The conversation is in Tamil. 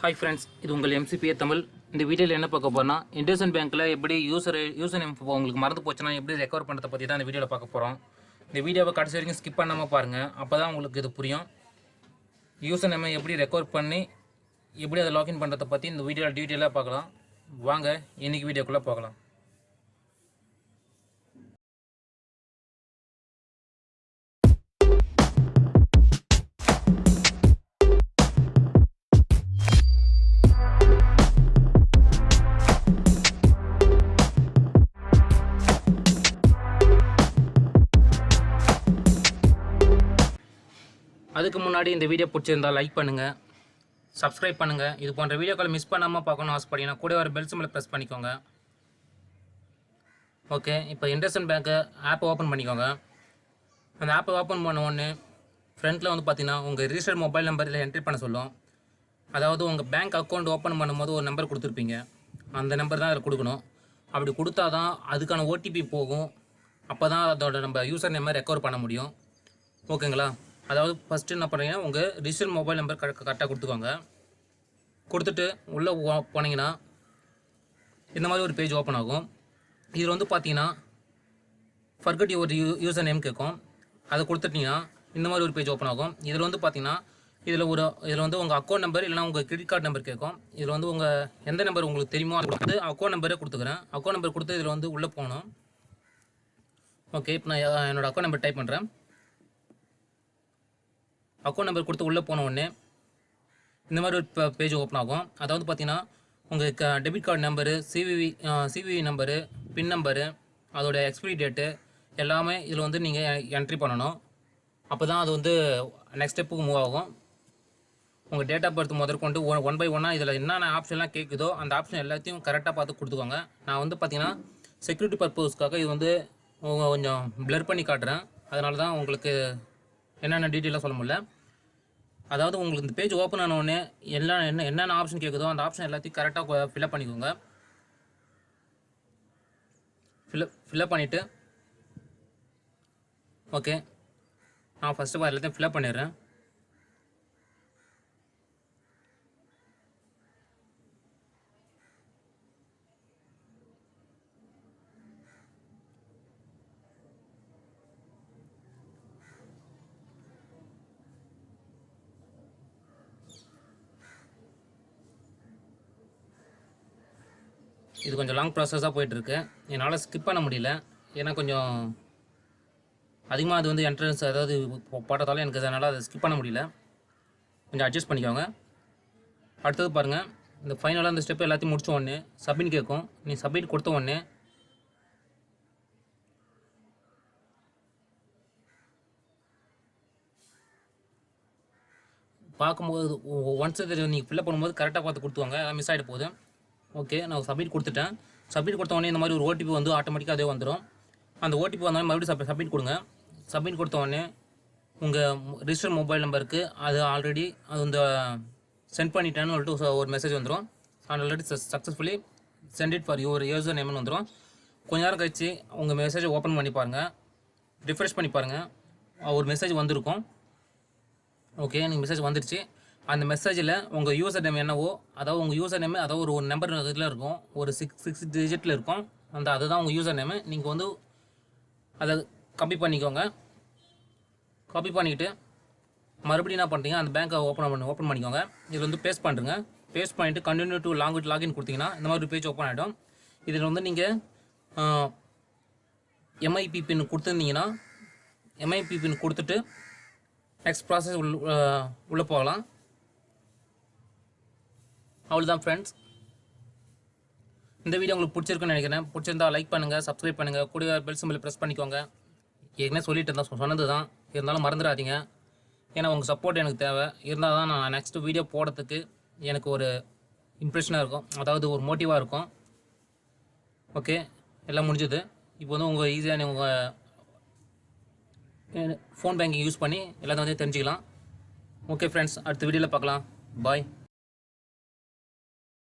ஹாய் ஃப்ரெண்ட்ஸ் இது உங்கள் எம்சிபிஏ தமிழ். இந்த வீடியோவில் என்ன பார்க்க போகிறோம்னா இண்டஸ்இன் பேங்க்கில் எப்படி யூசர் யூசர் நேம் உங்களுக்கு மறந்து போச்சுன்னா எப்படி ரெக்கவர் பண்ணுறதை பற்றி தான் இந்த வீடியோவில் பார்க்க போகிறோம் இந்த வீடியோவை கடைசி வரைக்கும் ஸ்கிப் பண்ணாமல் பாருங்கள் அப்போ தான் உங்களுக்கு இது புரியும். யூசர் நேமை எப்படி ரெக்கவர் பண்ணி எப்படி அதை லாகின் பண்ணுறதை பற்றி இந்த வீடியோவில் டீட்டெயிலாக பார்க்கலாம். வாங்க இன்றைக்கி வீடியோக்குள்ளே பார்க்கலாம் அதுக்கு முன்னாடி இந்த வீடியோ பிடிச்சிருந்தா லைக் பண்ணுங்கள் சப்ஸ்கிரைப் பண்ணுங்கள் இது போன்ற வீடியோக்களை மிஸ் பண்ணாமல் பார்க்கணும் ஆசைப்பட்டீங்கன்னா கூட வர பெல் சிம்பிளை ப்ரெஸ் பண்ணிக்கோங்க. ஓகே இப்போ இண்டஸ்இன் பேங்க்கு ஆப்பை ஓப்பன் பண்ணிக்கோங்க. அந்த ஆப்பை ஓப்பன் பண்ண உடனே ஃப்ரண்ட்டில் வந்து பார்த்தீங்கன்னா உங்கள் ரிஜிஸ்டர்ட் மொபைல் நம்பரில் என்ட்ரி பண்ண சொல்லும். அதாவது உங்கள் பேங்க் அக்கௌண்ட் ஓப்பன் பண்ணும்போது ஒரு நம்பர் கொடுத்துருப்பீங்க. அந்த நம்பர் தான் அதில் கொடுக்கணும். அப்படி கொடுத்தா தான் அதுக்கான ஓடிபி போகும். அப்போ தான் அதோட நம்ம யூசர் நேமை ரெக்கவர் பண்ண முடியும். ஓகேங்களா அதாவது ஃபஸ்ட்டு என்ன பண்ணுறீங்க உங்கள் ரிஜிஸ்டர் மொபைல் நம்பர் கரெக்ட் கரெக்டாக கொடுத்துக்கோங்க. கொடுத்துட்டு உள்ளே போனீங்கன்னா இந்த மாதிரி ஒரு பேஜ் ஓப்பன் ஆகும். இதில் வந்து பார்த்தீங்கன்னா forgot your you user name கேட்கும் அதை கொடுத்துட்டிங்கன்னா இந்த மாதிரி ஒரு பேஜ் ஓப்பன் ஆகும். இதில் வந்து பார்த்தீங்கன்னா இதில் ஒரு இதில் வந்து உங்கள் அக்கௌண்ட் நம்பர் இல்லைனா உங்கள் கிரெடிட் கார்டு நம்பர் கேட்கும் இதில் வந்து உங்கள் எந்த நம்பர் உங்களுக்கு தெரியுமோ அது கொடுத்து அக்கௌண்ட் நம்பரே கொடுத்துக்கிறேன். அக்கௌண்ட் நம்பர் கொடுத்து இதில் வந்து உள்ளே போகணும். ஓகே இப்போ நான் என்னோடய அக்கௌண்ட் நம்பர் டைப் பண்ணுறேன் அக்கௌண்ட் நம்பர் கொடுத்து உள்ளே போன உடனே இந்த மாதிரி ஒரு பேஜ் ஓப்பன் ஆகும். அதாவது பார்த்தீங்கன்னா உங்கள் க debit card number CVV CVV number PIN number அதோட எக்ஸ்பிரி டேட்டு எல்லாமே இதில் வந்து நீங்கள் என்ட்ரி பண்ணணும். அப்போ தான் அது வந்து நெக்ஸ்ட் ஸ்டெப்புக்கு மூவ் ஆகும். உங்கள் டேட் ஆஃப் பர்த் முதற்கொண்டு ஒன் ஒன் பை ஒன்னாக இதில் என்னென்ன ஆப்ஷன்லாம் கேட்குதோ அந்த ஆப்ஷன் எல்லாத்தையும் கரெக்டாக பார்த்து கொடுத்துக்கோங்க. நான் வந்து பார்த்தீங்கன்னா செக்யூரிட்டி பர்பஸ்க்காக இது வந்து கொஞ்சம் ப்ளர் பண்ணி காட்டுறேன். அதனால தான் உங்களுக்கு என்னென்ன டீட்டெயிலாக சொல்ல முடியல. அதாவது உங்களுக்கு இந்த பேஜ் ஓப்பன் ஆன எல்லாம் என்ன என்னென்ன ஆப்ஷன் கேட்குதோ அந்த ஆப்ஷன் எல்லாத்தையும் கரெக்டாக ஃபில்அப் பண்ணிக்கோங்க. ஃபில்அப் ஃபில்அப் பண்ணிவிட்டு ஓகே நான் ஃபஸ்ட்டு எல்லாத்தையும் ஃபில்அப் பண்ணிடுறேன். இது கொஞ்சம் லாங் ப்ராசஸாக போயிட்டுருக்கு. என்னால் ஸ்கிப் பண்ண முடியல. ஏன்னா கொஞ்சம் அதிகமாக அது வந்து என்ட்ரன்ஸ் அதாவது பாட்டத்தால எனக்கு அதனால் அதை ஸ்கிப் பண்ண முடியல. கொஞ்சம் அட்ஜஸ்ட் பண்ணிக்கோங்க. அடுத்தது பாருங்கள் இந்த ஃபைனலாக இந்த ஸ்டெப் எல்லாத்தையும் முடிச்ச உடனே சப்மிட் கேட்கும் நீ சப்மிட் கொடுத்த உடனே பார்க்கும்போது ஒன்ஸ் இது நீங்கள் ஃபில்லப் பண்ணும்போது கரெக்டாக பார்த்து கொடுத்துவாங்க அதான் மிஸ் ஆகிட்டு போகுது. ஓகே நான் சப்மிட் கொடுத்துட்டேன். சப்மிட் கொடுத்த உடனே இந்த மாதிரி ஒரு ஓடிபி வந்து ஆட்டோமேட்டிக்காக அதே வந்துடும் அந்த ஓடிபி வந்தாலும் மறுபடியும் சப் சப்மிட் கொடுங்க. சப்மிட் கொடுத்த உடனே உங்கள் ரிஜிஸ்டர் மொபைல் நம்பருக்கு அது ஆல்ரெடி அது இந்த சென்ட் பண்ணிட்டேன்னு சொல்லிட்டு ஒரு- மெசேஜ் வந்துடும் already successfully sent it for your user நேம்னு வந்துடும் கொஞ்ச நேரம் கழிச்சு உங்கள் மெசேஜை ஓப்பன் பண்ணி பாருங்கள் ரிஃப்ரெஷ் பண்ணி பாருங்கள் ஒரு மெசேஜ் வந்திருக்கும். ஓகே நீங்கள் மெசேஜ் வந்துருச்சு. அந்த மெசேஜில் உங்கள் யூசர் நேம் என்னவோ அதாவது உங்கள் யூசர் நேம் அதாவது ஒரு ஒரு நம்பர் இதில் இருக்கும். ஒரு சிக்ஸ் சிக்ஸ் டிஜிட்டில் இருக்கும். அந்த அதுதான் உங்கள் யூசர் நேமு நீங்கள் வந்து அதை காப்பி பண்ணிக்கோங்க. காப்பி பண்ணிக்கிட்டு மறுபடியும் என்ன பண்ணுறீங்க அந்த பேங்க்கை ஓப்பன் பண்ணி ஓப்பன் பண்ணிக்கோங்க. இதில் வந்து பேஸ்ட் பண்ணுறங்க பேஸ்ட் பண்ணிட்டு கண்டினியூ டு லாங்குவேஜ் லாகின் கொடுத்தீங்கன்னா இந்த மாதிரி பேஜ் ஓப்பன் ஆகிடும் இதில் வந்து நீங்கள் எம்ஐபி பின் கொடுத்துருந்தீங்கன்னா எம்ஐபி பின் கொடுத்துட்டு நெக்ஸ்ட் ப்ராசஸ் உள்ள உள்ளே போகலாம். அவ்வளோதான் ஃப்ரெண்ட்ஸ் இந்த வீடியோ உங்களுக்கு பிடிச்சிருக்குன்னு நினைக்கிறேன். பிடிச்சிருந்தா லைக் பண்ணுங்கள் சப்ஸ்கிரைப் பண்ணுங்கள் கூட பெல் சிம்பிள் ப்ரெஸ் பண்ணிக்கோங்க. ஏற்கனவே சொல்லிட்டு இருந்தேன் சொன்னது தான் இருந்தாலும் மறந்துடாதீங்க. ஏன்னா உங்கள் சப்போர்ட் எனக்கு தேவை. இருந்தால் தான் நான் நெக்ஸ்ட் வீடியோ போடுறதுக்கு எனக்கு ஒரு இம்ப்ரெஷனாக இருக்கும். அதாவது ஒரு மோட்டிவாக இருக்கும். ஓகே எல்லாம் முடிஞ்சது. இப்போ வந்து உங்கள் ஈஸியாக உங்கள் ஃபோன் பேங்கிங் யூஸ் பண்ணி எல்லாத்தையும் வந்து தெரிஞ்சுக்கலாம். ஓகே ஃப்ரெண்ட்ஸ் அடுத்த வீடியோவில் பார்க்கலாம். பாய்